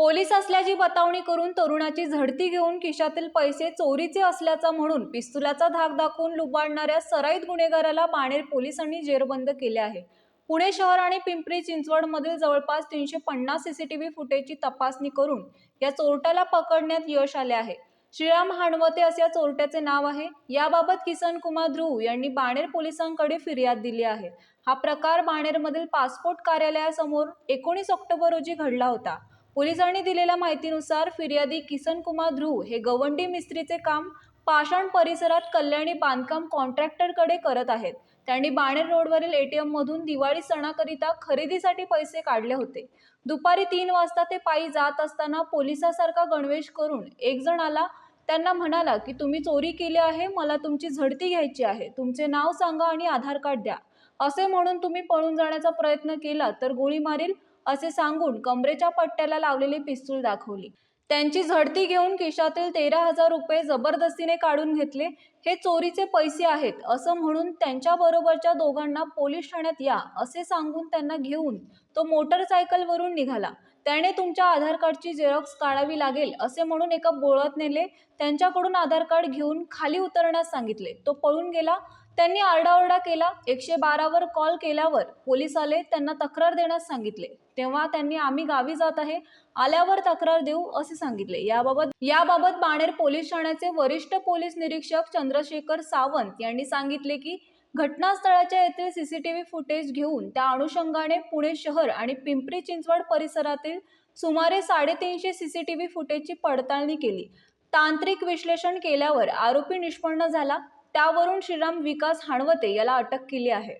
Police असल्याची बतावणी करून तरुणाची झडती घेऊन खिशातील पैसे चोरीचे असल्याचा म्हणून पिस्तुलाचा धाक दाखवून लुबाडणाऱ्या सराईत गुन्हेगाराला बाणेर पोलिसांनी जेरबंद केले आहे. पुणे शहर आणि पिंपरी चिंचवडमधील जवळपास तीनशे पन्नास सीसीटीव्ही फुटेजची तपासणी करून या चोरट्याला पकडण्यात यश आले आहे. श्रीराम हाणवते असे या चोरट्याचे नाव आहे. याबाबत किसन कुमार ध्रुव यांनी बाणेर पोलिसांकडे फिर्याद दिली आहे. हा प्रकार बाणेरमधील पासपोर्ट कार्यालयासमोर एकोणीस ऑक्टोबर रोजी घडला होता. पोलिसांनी दिलेल्या माहितीनुसार फिर्यादी किसन कुमार ध्रुव हे गवंडी मिस्त्रीचे काम पाषाण परिसरात कल्याणी बांधकाम कॉन्ट्रॅक्टरकडे करत आहेत. त्यांनी बाणेर रोडवरील एटीएम मधून दिवाळी सणाकरिता खरेदीसाठी पैसे काढले होते. दुपारी तीन वाजता ते पायी जात असताना पोलिसासारखा गणवेश करून एक जण आला त्यांना म्हणाला की तुम्ही चोरी केली आहे मला तुमची झडती घ्यायची आहे. तुमचे नाव सांगा आणि आधार कार्ड द्या. असे म्हणून तुम्ही पळून जाण्याचा प्रयत्न केला तर गोळी मारील असे सांगून कमरेच्या पट्ट्याला लावलेली पिस्तूल दाखवली. त्यांची झडती घेऊन खिशातील तेरा हजार रुपये जबरदस्तीने काढून घेतले. हे चोरीचे पैसे आहेत असं म्हणून त्यांच्याबरोबरच्या दोघांना पोलीस ठाण्यात या असे सांगून त्यांना घेऊन तो मोटरसायकलवरून निघाला. त्याने तुमच्या आधार कार्डची झेरॉक्स काढावी लागेल असे म्हणून एका बोळात नेले. त्यांच्याकडून आधार कार्ड घेऊन खाली उतरण्यास सांगितले. तो पळून गेला. त्यांनी आरडाओरडा केला. एकशे बारावर कॉल केल्यावर पोलीस आले त्यांना तक्रार देण्यास सांगितले. तेव्हा त्यांनी आम्ही गावी जात आहे आल्यावर तक्रार देऊ असे सांगितले. याबाबत याबाबत बाणेर पोलीस ठाण्याचे वरिष्ठ पोलीस निरीक्षक चंद्रशेखर सावंत यांनी सांगितले की घटनास्थळाच्या येथील सीसीटीव्ही फुटेज घेऊन त्या अनुषंगाने पुणे शहर आणि पिंपरी चिंचवड परिसरातील सुमारे साडेतीनशे सीसीटीव्ही फुटेजची पडताळणी केली. तांत्रिक विश्लेषण केल्यावर आरोपी निष्पन्न झाला. त्यावरून श्रीराम विकास हाणवते याला अटक केली आहे.